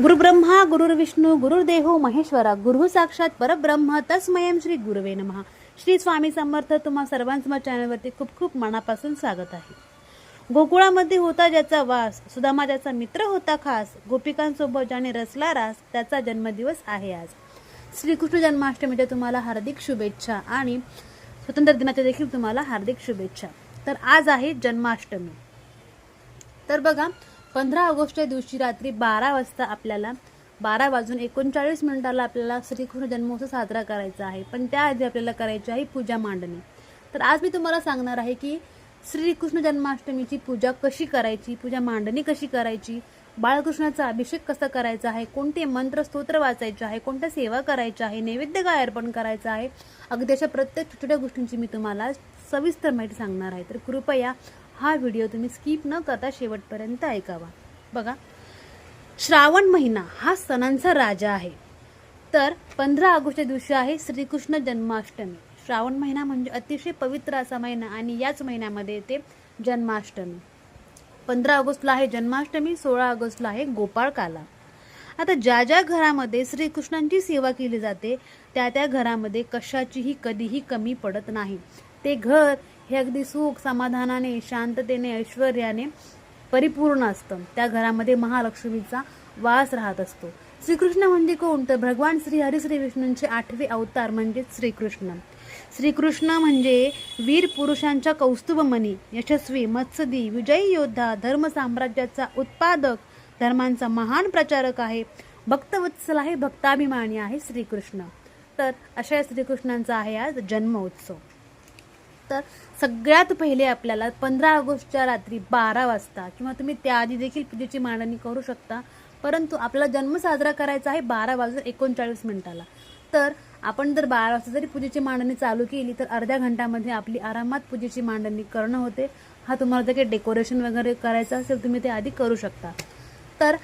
गुरुब्रह्मा गुरुर्विष्णू गुरुर्देहो महेश्वरा गुरु साक्षात परब्रह्म तस्मयम श्री गुरुवे नमः. श्री स्वामी समर्थ तुम्हा सर्वांचं चॅनलवरती खूप खूप मनापासून स्वागत आहे. गोकुळामध्ये होता ज्याचा वास सुदामा ज्याचा मित्र होता खास गोपिकांसोबत ज्याने रचला रास त्याचा जन्मदिवस आहे आज. श्रीकृष्ण जन्माष्टमीच्या तुम्हाला हार्दिक शुभेच्छा आणि स्वतंत्र दिनाच्या देखील तुम्हाला हार्दिक शुभेच्छा. तर आज आहे जन्माष्टमी. तर बघा पंधरा ऑगस्टच्या दिवशी रात्री बारा वाजता आपल्याला बारा वाजून एकोणचाळीस मिनिटाला आपल्याला श्रीकृष्ण जन्मोत्सव साजरा करायचा आहे. पण त्याआधी आपल्याला करायची आहे पूजा मांडणी. तर आज मी तुम्हाला सांगणार आहे की श्रीकृष्ण जन्माष्टमीची पूजा कशी करायची पूजा मांडणी कशी करायची बाळकृष्णाचा अभिषेक कसा करायचा आहे कोणते मंत्र स्तोत्र वाचायचे आहे कोणत्या सेवा करायच्या आहे नैवेद्य काय अर्पण करायचं आहे अगदी अशा प्रत्येक छोट्या गोष्टींची मी तुम्हाला सविस्तर माहिती सांगणार आहे. तर कृपया हा व्हिडिओ तुम्ही स्किप न करता शेवटपर्यंत ऐकावा. बघा श्रावण महिना हा सणांचा राजा आहे. तर पंधरा ऑगस्टच्या दिवशी आहे श्रीकृष्ण जन्माष्टमी. श्रावण महिना म्हणजे अतिशय पवित्र असा महिना आणि याच महिन्यामध्ये येते जन्माष्टमी. पंधरा ऑगस्टला आहे जन्माष्टमी सोळा ऑगस्टला आहे गोपाळ काला आता ज्या ज्या घरामध्ये श्रीकृष्णांची सेवा केली जाते त्या त्या घरामध्ये कशाचीही कधीही कमी पडत नाही. ते घर हे अगदी सुख समाधानाने शांततेने ऐश्वर्याने परिपूर्ण असतं. त्या घरामध्ये महालक्ष्मीचा वास राहत असतो. श्रीकृष्ण म्हणजे कोण? तर भगवान श्री हरिश्री विष्णूंचे आठवे अवतार म्हणजे श्रीकृष्ण. श्रीकृष्ण म्हणजे वीर पुरुषांच्या कौस्तुभमणी यशस्वी मत्सदी विजयी योद्धा धर्म साम्राज्याचा उत्पादक धर्मांचा महान प्रचारक आहे भक्तवत्सल आहे भक्ताभिमानी आहे श्रीकृष्ण. तर अशा या श्रीकृष्णांचा आहे आज जन्म उत्सव तर सगळ्यात पहिले आपल्याला पंधरा ऑगस्टच्या रात्री बारा वाजता किंवा तुम्ही त्याआधी देखील पूजेची मांडणी करू शकता. परंतु आपला जन्म साजरा करायचा आहे बारा वाजून एकोणचाळीस मिनिटाला. तर आपण जर बारा वाजता जरी पूजेची मांडणी चालू केली तर अर्ध्या घंटामध्ये आपली आरामात पूजेची मांडणी करणं होते. हा तुम्हाला जर काही डेकोरेशन वगैरे करायचं असेल तुम्ही ते आधी करू शकता. तर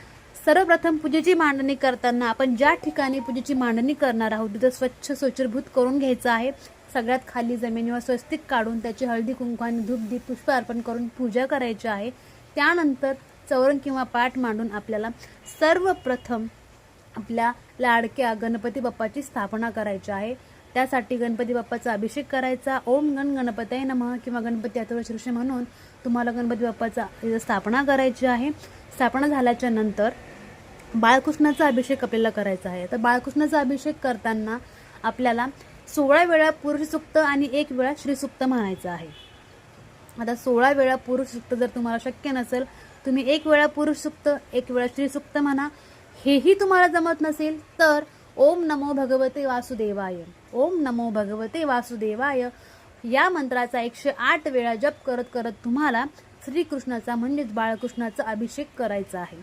सर्वप्रथम पूजेची मांडणी करताना आपण ज्या ठिकाणी पूजेची मांडणी करणार आहोत तिथं स्वच्छ स्वच्छभूत करून घ्यायचं आहे. सगळ्यात खाली जमिनीवर स्वस्तिक काढून त्याची हळदी कुंकवाने धूप दीप पुष्प अर्पण करून पूजा करायची आहे. त्यानंतर चौरंग किंवा पाठ मांडून आपल्याला सर्वप्रथम आपल्या लाडक्या गणपती बाप्पाची स्थापना करायची आहे. त्यासाठी गणपती बाप्पाचा अभिषेक करायचा. ओम गण गणपतय नमः किंवा गणपती अथर्वशीर्ष म्हणून तुम्हाला गणपती बाप्पाचा स्थापना करायची आहे. स्थापना झाल्याच्यानंतर बाळकृष्णाचा अभिषेक आपल्याला करायचा आहे. तर बाळकृष्णाचा अभिषेक करताना आपल्याला सोळा वेळा पुरुष सुक्त आणि एक वेळा श्रीसुक्त म्हणायचं आहे. आता सोळा वेळा पुरुष सुक्त जर तुम्हाला शक्य नसेल तुम्ही एक वेळा पुरुष सुक्त एक वेळा श्रीसुक्त म्हणा. हेही तुम्हाला जमत नसेल तर ओम नमो भगवते वासुदेवाय. ओम नमो भगवते वासुदेवाय. या मंत्राचा एकशे आठ वेळा जप करत करत तुम्हाला श्रीकृष्णाचा म्हणजेच बाळकृष्णाचा अभिषेक करायचा आहे.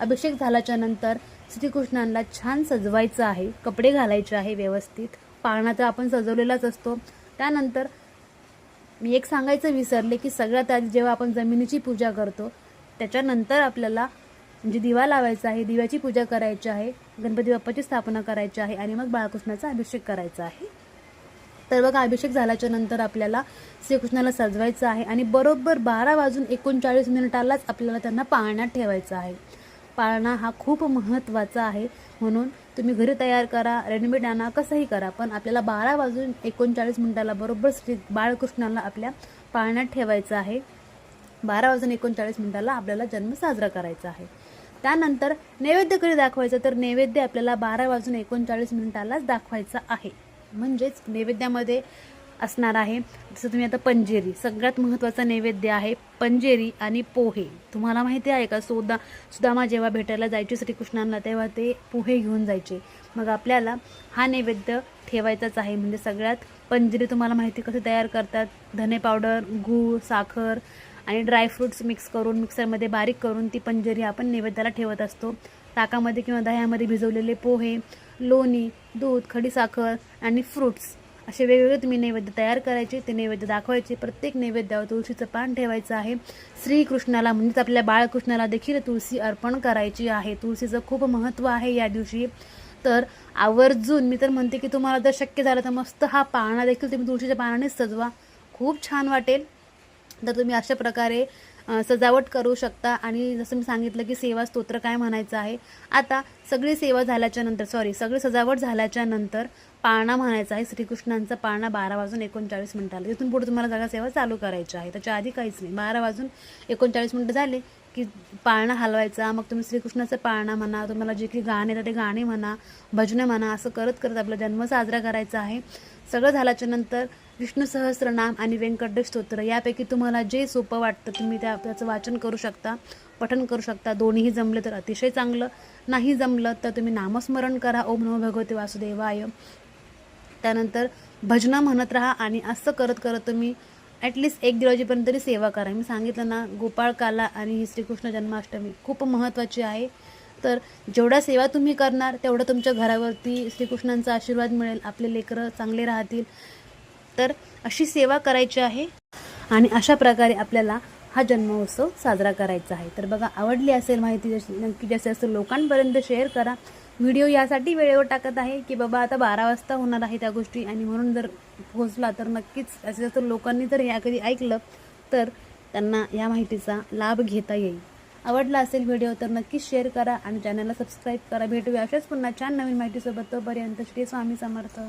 अभिषेक झाल्याच्यानंतर श्रीकृष्णांना छान सजवायचं आहे कपडे घालायचे आहे व्यवस्थित. पाळणा तर आपण सजवलेलाच असतो. त्यानंतर मी एक सांगायचं विसरले की सगळ्यात आधी जेव्हा आपण जमिनीची पूजा करतो त्याच्यानंतर आपल्याला म्हणजे दिवा लावायचा आहे दिव्याची पूजा करायची आहे गणपती बाप्पाची स्थापना करायची आहे आणि मग बाळकृष्णाचा अभिषेक करायचा आहे. तर बघा अभिषेक झाल्याच्यानंतर आपल्याला श्रीकृष्णाला सजवायचं आहे आणि बरोबर बारा वाजून एकोणचाळीस मिनिटालाच आपल्याला त्यांना पाळण्यात ठेवायचं आहे. पाळणा हा खूप महत्त्वाचा आहे. म्हणून तुम्ही घरी तयार करा रेडीमेड आणा कसंही करा पण आपल्याला बारा वाजून एकोणचाळीस मिनिटाला बरोबर श्री बाळकृष्णाला आपल्या पाळण्यात ठेवायचं आहे. बारा वाजून एकोणचाळीस मिनिटाला आपल्याला जन्म साजरा करायचा आहे. त्यानंतर नैवेद्य कधी दाखवायचं? तर नैवेद्य आपल्याला बारा वाजून एकोणचाळीस मिनिटालाच दाखवायचा आहे. म्हणजेच नैवेद्यामध्ये असणार आहे. जसं तुम्ही आता पंजेरी सगळ्यात महत्त्वाचा नैवेद्य आहे पंजेरी आणि पोहे. तुम्हाला माहिती आहे का? सुद्धा सुदामा जेव्हा भेटायला जायचे श्रीकृष्णांना तेव्हा ते पोहे घेऊन जायचे. मग आपल्याला हा नैवेद्य ठेवायचाच आहे. म्हणजे सगळ्यात पंजेरी तुम्हाला माहिती कसे तयार करतात? धने पावडर गूळ साखर आणि ड्रायफ्रूट्स मिक्स करून मिक्सरमध्ये बारीक करून ती पंजेरी आपण नैवेद्याला ठेवत असतो. ताकामध्ये किंवा दह्यामध्ये भिजवलेले पोहे लोणी दूध खडीसाखर आणि फ्रूट्स असे वेगवेगळे तुम्ही नैवेद्य तयार करायचे ते नैवेद्य दाखवायचे. प्रत्येक नैवेद्यावर तुळशीचं पान ठेवायचं आहे. श्रीकृष्णाला म्हणजेच आपल्या बाळकृष्णाला देखील तुळशी अर्पण करायची आहे. तुळशीचं खूप महत्त्व आहे या दिवशी. तर आवर्जून मी तर म्हणते की तुम्हाला जर शक्य झालं तर मस्त हा पाळणा देखील तुम्ही तुळशीच्या पानानेच सजवा. खूप छान वाटेल. तर तुम्ही अशा प्रकारे सजावट करू शकता. आणि जसं मी सांगितलं की सेवा स्तोत्र काय म्हणायचं आहे. आता सगळी सेवा झाल्याच्यानंतर सॉरी सगळी सजावट झाल्याच्यानंतर पाळणा म्हणायचा आहे श्रीकृष्णांचा पाळणा बारा वाजून एकोणचाळीस मिनिटाला तिथून पुढे तुम्हाला जगा सेवा चालू करायची आहे. त्याच्या आधी काहीच नाही. बारा वाजून एकोणचाळीस मिनिटं झाले. की पाळणा हलवायचा मग तुम्ही श्रीकृष्णाचं पाळणा म्हणा तुम्हाला जे काही गाणे येतात ते गाणे म्हणा भजनं म्हणा असं करत करत आपला जन्म साजरा करायचा आहे. सगळं झाल्याच्यानंतर विष्णू सहस्रनाम आणि व्यंकटेश स्तोत्र यापैकी तुम्हाला जे सोपं वाटतं तुम्ही त्या त्याचं वाचन करू शकता पठन करू शकता. दोन्हीही जमलं तर अतिशय चांगलं. नाही जमलं तर तुम्ही नामस्मरण करा. ओम नमो भगवते वासुदेवाय. त्यानंतर भजनं म्हणत राहा आणि असं करत करत तुम्ही ॲटलिस्ट एक दीड वाजेपर्यंत तरी सेवा करा. मी सांगितलं ना गोपाळकाला आणि ही श्रीकृष्ण जन्माष्टमी खूप महत्त्वाची आहे. तर जेवढ्या सेवा तुम्ही करणार तेवढं तुमच्या घरावरती श्रीकृष्णांचा आशीर्वाद मिळेल आपले लेकरं चांगले राहतील. तर अशी सेवा करायची आहे आणि अशा प्रकारे आपल्याला हा जन्मोत्सव साजरा करायचा आहे. तर बघा आवडली असेल माहिती जशी नक्की जास्तीत जास्त लोकांपर्यंत शेअर करा. व्हिडिओ यासाठी वेळेवर टाकत आहे की बाबा आता बारा वाजता होणार आहे त्या गोष्टी आणि म्हणून जर पोहोचला तर नक्कीच जास्तीत जास्त लोकांनी जर या कधी ऐकलं तर त्यांना या माहितीचा लाभ घेता येईल. आवडला असेल व्हिडिओ तर नक्कीच शेअर करा आणि चॅनलला सबस्क्राईब करा. भेटूया अशाच पुन्हा छान नवीन माहितीसोबत. तोपर्यंत श्री स्वामी समर्थ.